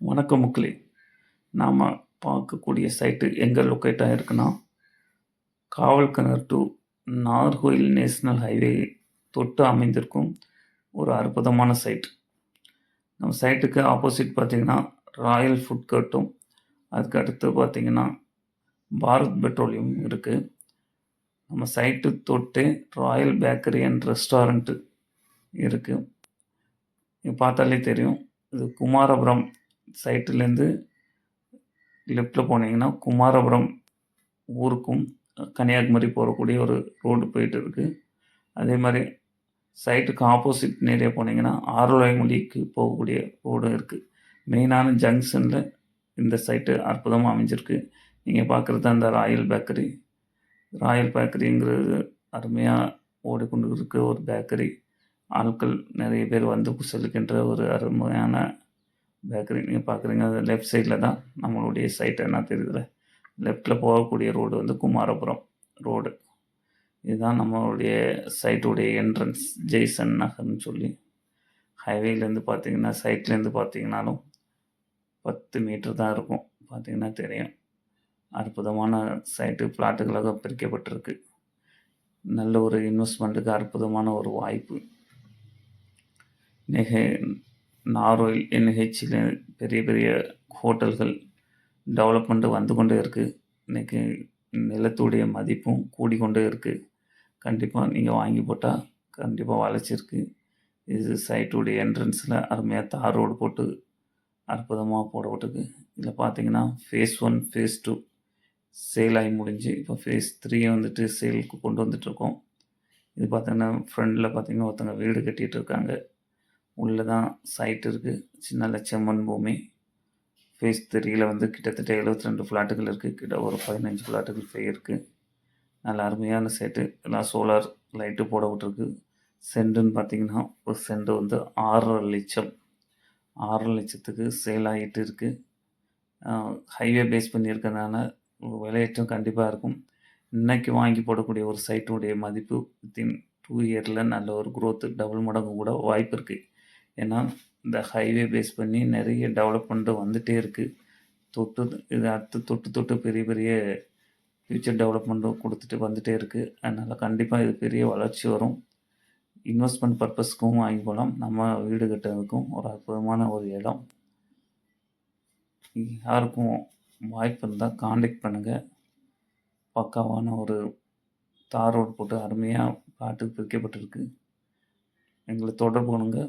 வணக்கம் மக்களே. நாம் பார்க்கக்கூடிய சைட்டு எங்கே locate ஆகிருக்குன்னா Kavalkinar to Nagercoil national highway தொட்டு அமைந்திருக்கும் ஒரு அற்புதமான சைட் நம்ம சைட்டுக்கு ஆப்போசிட் பார்த்திங்கன்னா ராயல் ஃபுட் கட்டும் அதுக்கு அடுத்து பார்த்திங்கன்னா பாரத் பெட்ரோலியம் இருக்குது நம்ம சைட்டு தொட்டு ராயல் பேக்கரி அண்ட் ரெஸ்டாரண்ட்டு இருக்குது இது பார்த்தாலே தெரியும் இது குமாரபுரம் சைட்டுலேருந்து லெஃப்டில் போனீங்கன்னா குமாரபுரம் ஊருக்கும் கன்னியாகுமரி போகக்கூடிய ஒரு ரோடு போயிட்டு இருக்குது அதே மாதிரி சைட்டுக்கு ஆப்போசிட் நேரே போனீங்கன்னா ஆரோலைமொழிக்கு போகக்கூடிய ரோடும் இருக்குது மெயினான ஜங்ஷனில் இந்த சைட்டு அற்புதமாக அமைஞ்சிருக்கு. நீங்கள் பார்க்குறது அந்த ராயல் பேக்கரி. ராயல் பேக்கரிங்கிறது அருமையாக ஓடிக்கொண்டு இருக்க ஒரு பேக்கரி. ஆட்கள் நிறைய பேர் வந்து செல்கின்ற ஒரு அருமையான பேக்கரி நீங்கள் பார்க்குறீங்க அது லெஃப்ட் சைடில் தான் நம்மளுடைய சைட் என்ன தெரியுதுல? லெஃப்டில் போகக்கூடிய ரோடு வந்து குமாரபுரம் ரோடு இதுதான் நம்மளுடைய சைட்டுடைய என்ட்ரன்ஸ் ஜெய்சன் நகர்னு சொல்லி. ஹைவேலேருந்து பார்த்தீங்கன்னா சைட்லேருந்து பார்த்தீங்கனாலும் பத்து மீட்டர் தான் இருக்கும். பார்த்தீங்கன்னா தெரியும். அற்புதமான சைட்டு பிளாட்டுகளாக பிரிக்கப்பட்டிருக்கு. நல்ல ஒரு இன்வெஸ்ட்மெண்ட்டுக்கு அற்புதமான ஒரு வாய்ப்பு. நெக நாரோயில் என்ஹெச்சில் பெரிய பெரிய ஹோட்டல்கள் டெவலப்மெண்ட்டு வந்து கொண்டே இருக்குது இன்றைக்கி நிலத்துடைய மதிப்பும் கூடிக்கொண்டே இருக்குது கண்டிப்பாக நீங்கள் வாங்கி போட்டால் கண்டிப்பாக வளைச்சிருக்கு இது சைட்டுடைய என்ட்ரன்ஸில் அருமையாக தார் ரோடு போட்டு அற்புதமாக போடப்பட்டிருக்கு. இதில் பார்த்தீங்கன்னா phase one phase two sale ஆகி முடிஞ்சு இப்போ ஃபேஸ் த்ரீ வந்துட்டு சேலுக்கு கொண்டு வந்துட்டுருக்கோம் இது பார்த்தீங்கன்னா ஃப்ரெண்டில் பார்த்திங்கன்னா ஒருத்தங்க வீடு கட்டிகிட்டு இருக்காங்க. உள்ளே தான் சைட் இருக்குது சின்ன லட்சம்மன் பூமி ஃபேஸ் த்ரீயில் வந்து கிட்டத்தட்ட எழுபத்தி ரெண்டு ஃப்ளாட்டுகள் இருக்குது கிட்ட ஒரு பதினஞ்சு ஃப்ளாட்டுகள் ஃபே இருக்குது நல்ல அருமையான செட்டு எல்லாம் சோலார் லைட்டு போட விட்டுருக்கு சென்டுன்னு பார்த்தீங்கன்னா ஒரு சென்ட் வந்து ஆறரை லட்சம். ஆறரை லட்சத்துக்கு சேல் ஆகிட்டு இருக்குது ஹைவே பேஸ் பண்ணியிருக்கறனால விலையேற்றம் கண்டிப்பாக இருக்கும். இன்றைக்கி வாங்கி போடக்கூடிய ஒரு சைட்டுடைய மதிப்பு வித்தின் டூ இயரில் நல்ல ஒரு growth டபுள் மடங்கு கூட வாய்ப்பு இருக்குது ஏன்னா இந்த ஹைவே பேஸ் பண்ணி நிறைய டெவலப்மெண்ட்டு வந்துகிட்டே இருக்குது தொட்டு இது அடுத்து தொட்டு தொட்டு பெரிய பெரிய ஃப்யூச்சர் டெவலப்மெண்ட்டும் கொடுத்துட்டு வந்துகிட்டே இருக்குது அதனால் கண்டிப்பாக இது பெரிய வளர்ச்சி வரும். இன்வெஸ்ட்மெண்ட் பர்பஸ்க்கும் வாங்கி போகலாம் நம்ம வீடு கட்டுறதுக்கும் ஒரு அற்புதமான ஒரு இடம். யாருக்கும் வாய்ப்பு இருந்தால் காண்டாக்ட் பண்ணுங்கள் பக்காவான ஒரு தார் ரோடு போட்டு அருமையாக காட்டுக்கு பிரிக்கப்பட்டிருக்கு. எங்களை தொடர்பு கொள்ளுங்க.